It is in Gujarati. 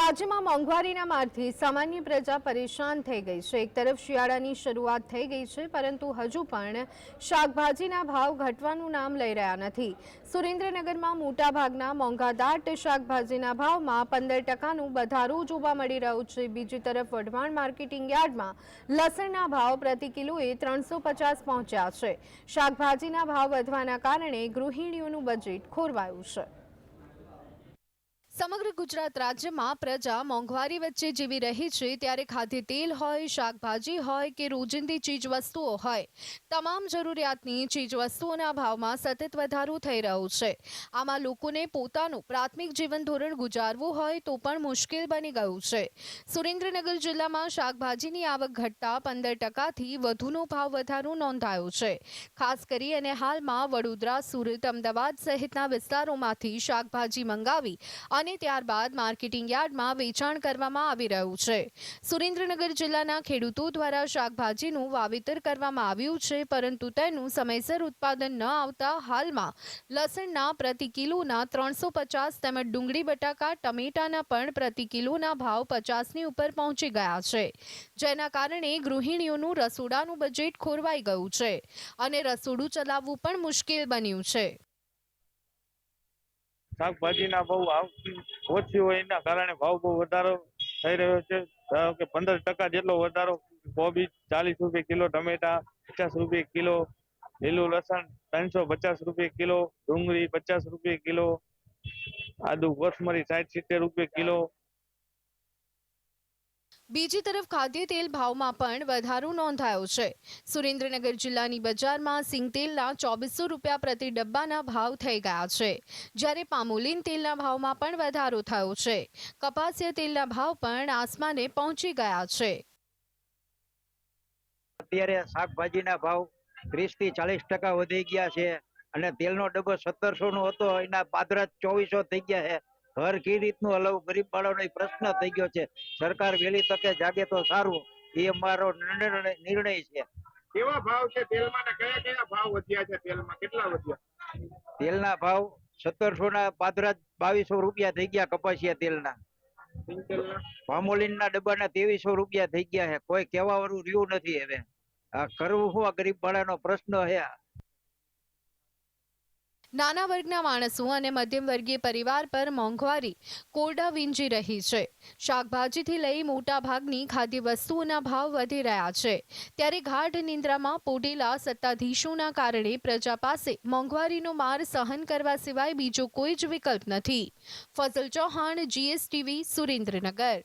રાજ્યમાં મોંઘવારીના મારથી સામાન્ય પ્રજા પરેશાન થઈ ગઈ છે. એક તરફ શિયાળાની શરૂઆત થઈ ગઈ છે, પરંતુ હજુ પણ શાકભાજીના ભાવ ઘટવાનું નામ લઈ રહ્યા નથી. સુરેન્દ્રનગરમાં મોટાભાગના મોંઘાદાટ શાકભાજીના ભાવમાં પંદર ટકાનું વધારો જોવા મળી રહ્યું છે. બીજી તરફ વઢવાણ માર્કેટિંગ યાર્ડમાં લસણના ભાવ પ્રતિ કિલોએ ત્રણસો પચાસ પહોંચ્યા છે. શાકભાજીના ભાવ વધવાના કારણે ગૃહિણીઓનું બજેટ ખોરવાયું છે. સમગ્ર ગુજરાત રાજ્યમાં પ્રજા મોંઘવારી વચ્ચે જીવી રહી છે, ત્યારે ખાદ્ય તેલ હોય, શાકભાજી હોય કે રોજિંદી ચીજ વસ્તુઓ હોય, તમામ જરૂરિયાતની ચીજ વસ્તુઓના ભાવમાં સતત વધારો થઈ રહ્યો છે. આમાં લોકોને પોતાનું પ્રાથમિક જીવન ધોરણ ગુજારવું હોય તો પણ મુશ્કેલ બની ગયું છે. સુરેન્દ્રનગર જિલ્લામાં શાકભાજીની આવક ઘટતા પંદર ટકાથી વધુનો ભાવ વધારો નોંધાયો છે. ખાસ કરી અને હાલમાં વડોદરા, સુરત, અમદાવાદ સહિતના વિસ્તારોમાંથી શાકભાજી મંગાવી અને ત્યારબાદ માર્કેટિંગ યાર્ડમાં વેચાણ કરવામાં આવી રહ્યું છે. સુરેન્દ્રનગર જિલ્લાના ખેડૂતો દ્વારા શાકભાજીનું વાવેતર કરવામાં આવ્યું છે, પરંતુ તેનું સમયસર ઉત્પાદન ન આવતા હાલમાં લસણના પ્રતિ કિલોના ત્રણસો પચાસ તેમજ ડુંગળી, બટાકા, ટમેટાના પણ પ્રતિ કિલોના ભાવ પચાસની ઉપર પહોંચી ગયા છે. જેના કારણે ગૃહિણીઓનું રસોડાનું બજેટ ખોરવાઈ ગયું છે અને રસોડું ચલાવવું પણ મુશ્કેલ બન્યું છે. શાકભાજીના આવતી ઓછી હોય એના કારણે ભાવ બહુ વધારો થઈ રહ્યો છે. ધારો કે પંદર ટકા જેટલો વધારો કોબી ચાલીસ રૂપિયા કિલો, ટમેટા પચાસ રૂપિયા કિલો, લીલું લસણ ત્રણસો પચાસ રૂપિયા કિલો, ડુંગળી પચાસ રૂપિયા કિલો, આદુ, કોથમરી સાઠ સિત્તેર રૂપિયા કિલો બીજી તરફ ખાદ્ય તેલ ભાવમાં પણ વધારો નોંધાયો છે. સુરેન્દ્રનગર જિલ્લાની બજારમાં સિંગતેલના ચોવીસો રૂપિયા પ્રતિ ડબ્બાના ભાવ થઈ ગયા છે. જ્યારે પામોલીન તેલના ભાવમાં પણ વધારો થયો છે. કપાસિયા તેલના ભાવ પણ આસમાને પહોંચી ગયા છે. અત્યારે શાકભાજીના ભાવ ત્રીસથી ચાલીસ ટકા વધી ગયા છે અને તેલનો ડબ્બો સત્તરસો નો હતો, એના પાદરા ચોવીસો થઈ ગયા છે. ઘર કઈ રીતનું હલવું ગરીબ વાળાનો પ્રશ્ન થઈ ગયો છે. સરકાર વહેલી તકે જાગે તો સારું. એ અમારો નિર્ણય છે. કેવા ભાવ છે તેલમાં ને કયા કયા ભાવ વધ્યા છે તેલમાં? કેટલા વધ્યા? તેલના ભાવ સત્તરસો ના પાદરા બાવીસો રૂપિયા થઈ ગયા કપાસિયા તેલના. સિંગતેલના પામોલીનના ડબ્બાના ત્રેવીસો રૂપિયા થઈ ગયા છે. કોઈ કેવા વાળું રહ્યું નથી હવે. આ કરવું શું ગરીબ બાળાનો પ્રશ્ન છે આ. નાના વર્ગના માણસો અને મધ્યમ વર્ગીય પરિવાર પર મોંઘવારી કોરડા વીંજી રહી છે. શાકભાજીથી લઈ મોટા ભાગની ખાદ્ય વસ્તુઓના ભાવ વધી રહ્યા છે. ત્યારે ગાઢ નિંદ્રામાં પોટેલા સત્તાધીશોના કારણે પ્રજા પાસે મોંઘવારીનો માર સહન કરવા સિવાય બીજો કોઈ જ વિકલ્પ નથી. ફઝલ ચૌહાણ, જીએસટીવી, સુરેન્દ્રનગર.